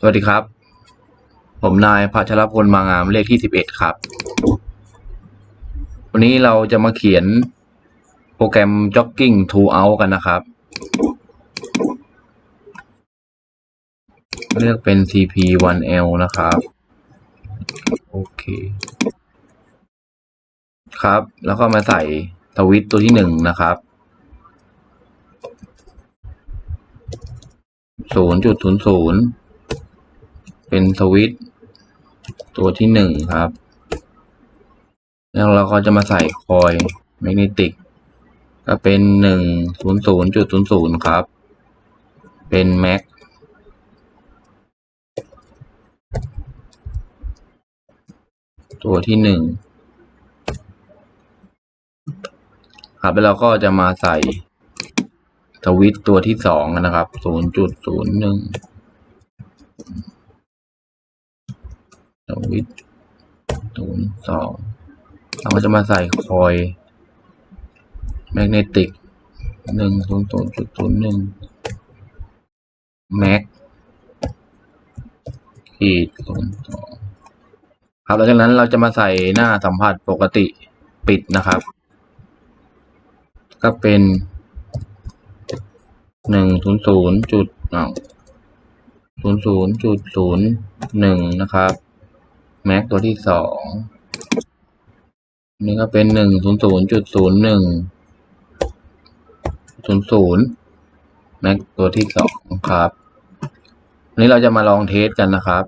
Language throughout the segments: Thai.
สวัสดีครับ ผมนายพัชรพลมางามเลขที่สิบเอ็ดครับ วันนี้เราจะมาเขียนโปรแกรม jogging to out กันนะครับ เลือกเป็น cp1l นะครับ โอเค ครับ แล้วก็มาใส่ทวิตตัวที่หนึ่งนะครับศูนย์จุดศูนย์ศูนย์ เป็นสวิตตัวที่หนึ่งครับ แล้วเราก็จะมาใส่คอยแมกเนติก ก็เป็นหนึ่งศูนย์ศูนย์จุดศูนย์ศูนย์ครับ เป็นแม็กตัวที่หนึ่งครับแล้วเราก็จะมาใส่ทวิตตัวที่สองนะครับ ศูนย์จุดศูนย์หนึ่ง ทวิตศูนย์สองเราก็จะมาใส่คอยแมกเนติกหนึ่งศูนย์ศูนย์จุดศูนย์หนึ่งแม็กขีดศูนย์สองครับหลังจากนั้นเราจะมาใส่หน้าสัมผัสปกติปิดนะครับ ก็เป็นหนึ่งศูนย์ศูนย์จุดศูนย์ศูนย์จุดศูนย์หนึ่งนะครับ แม็กตัวที่สองนี่ก็เป็นหนึ่งศูนย์ศูนย์จุดศูนย์หนึ่งศูนย์ศูนย์แม็กตัวที่สองครับนี้เราจะมาลองเทสกันนะครับ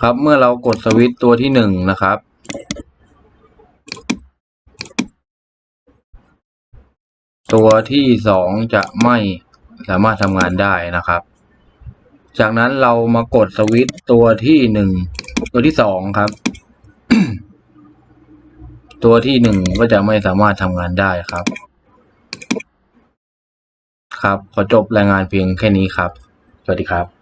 ครับเมื่อเรากดสวิตตัวที่หนึ่งนะครับ ตัวที่สองจะไม่สามารถทำงานได้นะครับ จากนั้นเรามากดสวิตตัวที่หนึ่งตัวที่สองครับ ตัวที่หนึ่งก็จะไม่สามารถทำงานได้ครับ ครับ ขอจบรายงานเพียงแค่นี้ครับ สวัสดีครับ